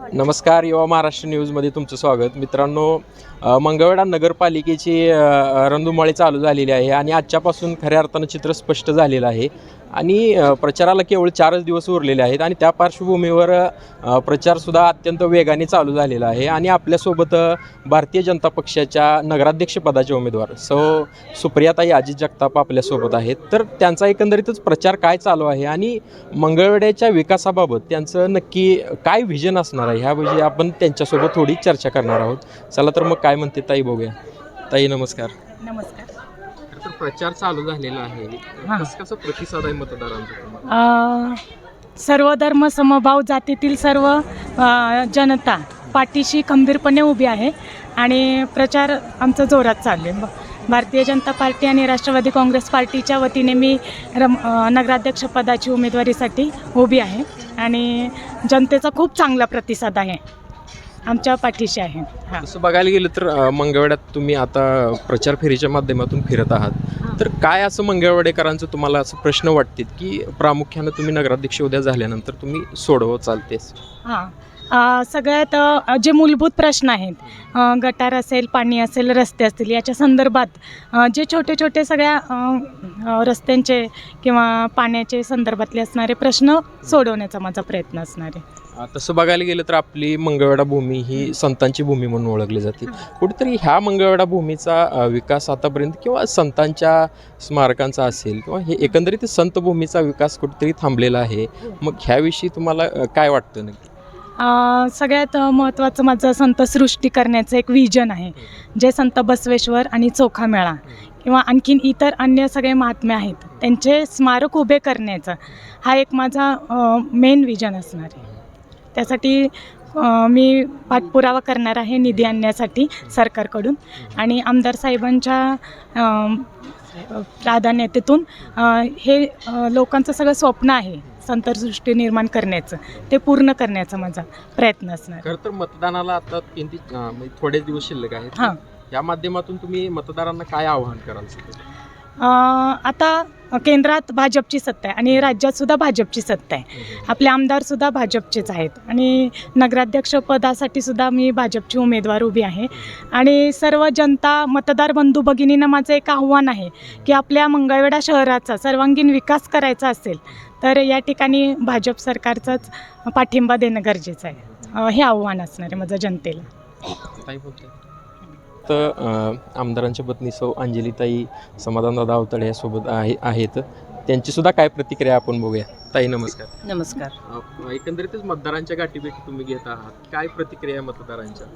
नमस्कार युवा महाराष्ट्र न्यूजमध्ये तुमचं स्वागत. मित्रांनो मंगळवेढा नगरपालिकेची रंधुमाळी रणधुमाळी चालू झालेली आहे आणि आजच्यापासून खऱ्या अर्थानं चित्र स्पष्ट झालेलं आहे. आणि प्रचाराला केवळ चारच दिवस उरलेले आहेत आणि त्या पार्श्वभूमीवर प्रचारसुद्धा अत्यंत वेगाने चालू झालेला आहे आणि आपल्यासोबत भारतीय जनता पक्षाच्या नगराध्यक्षपदाचे उमेदवार सो सुप्रियाताई अजित जगताप आपल्यासोबत आहेत. तर त्यांचा एकंदरीतच प्रचार काय चालू आहे आणि मंगळवेड्याच्या विकासाबाबत त्यांचं नक्की काय व्हिजन असणार आहे ह्याविषयी आपण त्यांच्यासोबत थोडी चर्चा करणार आहोत. चला तर मग काय म्हणते ताई बघूया. ताई नमस्कार. नमस्कार. तर प्रचार चालू झालेला आहे. हां. कसं कसं प्रतिसाद आहे मतदारांचा सर्व धर्म समभाव जातीतील सर्व जनता पाठीशी खंबीरपणे उभी आहे आणि प्रचार आमचा जोरात चालू आहे. ब- भारतीय जनता पार्टी आणि राष्ट्रवादी काँग्रेस पार्टीच्या वतीने मी रम नगराध्यक्षपदाची उमेदवारीसाठी उभी आहे आणि जनतेचा खूप चांगला प्रतिसाद आहे. आमच्या पाठीशी आहे. हां. तसं बघायला गेलं तर अं, मंगळवेढ्यात तुम्ही आता प्रचार फेरीच्या माध्यमातून फिरत आहात. तर काय असं मंगळवेडेकरांचं तुम्हाला असं प्रश्न वाटतील की प्रामुख्यानं तुम्ही नगराध्यक्ष उद्या झाल्यानंतर तुम्ही सोडवत चालतेस? हां. अ, सगळ्यात अ, जे मूलभूत प्रश्न आहेत अ, गटार असेल पाणी असेल रस्ते असतील याच्या संदर्भात अ, जे छोटे छोटे सगळ्या अ, अ, रस्त्यांचे किंवा पाण्याचे संदर्भातले असणारे प्रश्न सोडवण्याचा माझा प्रयत्न असणार आहे. तसं बघायला गेलं तर आपली मंगळवेढा भूमी ही संतांची भूमी म्हणून ओळखली जाते. कुठेतरी ह्या मंगळवेढा भूमीचा विकास आतापर्यंत किंवा संतांच्या स्मारकांचा असेल किंवा हे एकंदरीत संत भूमीचा विकास कुठेतरी थांबलेला आहे मग ह्याविषयी तुम्हाला काय वाटतं नक्की? सगळ्यात महत्त्वाचं माझं संत सृष्टी करण्याचं एक विजन आहे जे संत बसवेश्वर आणि चोखा मेळा किंवा आणखीन इतर अन्य सगळे महात्मे आहेत त्यांचे स्मारक उभे करण्याचा हा एक माझा मेन विजन असणार आहे. त्यासाठी मी पाठपुरावा करणार आहे निधी आणण्यासाठी सरकारकडून. आणि आमदार साहेबांच्या प्राधान्यतेतून हे लोकांचं सगळं स्वप्न आहे संतसृष्टी निर्माण करण्याचं. ते पूर्ण करण्याचा माझा प्रयत्न असणार. खरं तर मतदानाला आता किती म्हणजे थोडेच दिवस शिल्लक आहेत. हां. या माध्यमातून तुम्ही मतदारांना काय आवाहन कराल आता केंद्रात भाजपची सत्ता आहे आणि राज्यात सुद्धा भाजपची सत्ता आहे. आपले आमदार सुद्धा भाजपचेच आहेत. आणि नगराध्यक्ष पदासाठी सुद्धा मी भाजपची उमेदवार उभी आहे. आणि सर्व जनता मतदार बंधू भगिनींना माझं एक आव्हान आहे की आपल्या मंगळवेढा शहराचा सर्वांगीण विकास करायचा असेल तर या ठिकाणी भाजप सरकारचाच पाठिंबा देणं गरजेचं आहे. हे आव्हान असणार आहे माझं जनतेला. अं, आमदारांच्या पत्नी सौ अंजलीताई समाधानदादा अवतडे यासोबत आहे आहेत. त्यांची सुद्धा काय प्रतिक्रिया आपण बघूया. ताई नमस्कार. नमस्कार. अं, एकंदरीतच मतदारांच्या गाठीभेटी तुम्ही घेत आहात. काय प्रतिक्रिया आहे मतदारांच्या?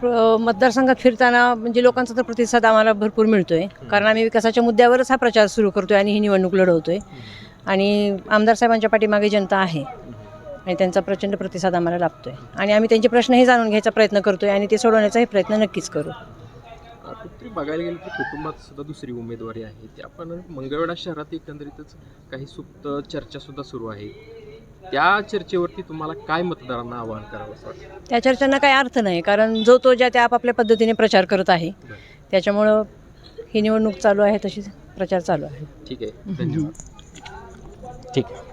प्र- मतदारसंघात फिरताना म्हणजे लोकांचा तर प्रतिसाद आम्हाला भरपूर मिळतोय. कारण आम्ही विकासाच्या मुद्द्यावरच हा प्रचार सुरू करतोय आणि ही निवडणूक लढवतोय. आणि आमदार साहेबांच्या पाठीमागे जनता आहे. आणि त्यांचा प्रचंड प्रतिसाद आम्हाला लाभतोय. आणि आम्ही त्यांचे प्रश्नही जाणून घ्यायचा प्रयत्न करतोय आणि ते सोडवण्याचाही प्रयत्न नक्कीच करू. कुठेतरी बघायला गेलं तर कुटुंबात सुद्धा दुसरी उमेदवारी आहे. ते आपण मंगळवेढा शहरात एकंदरीतच काही सुप्त चर्चा सुद्धा सुरू आहे. त्या चर्चेवरती तुम्हाला काय मतदारांना आवाहन करावं असं त्या चर्चांना काही अर्थ नाही कारण जो तो ज्या त्या आपापल्या पद्धतीने प्रचार करत आहे त्याच्यामुळं ही निवडणूक चालू आहे तशी प्रचार चालू आहे. ठीक आहे. धन्यवाद. ठीक आहे.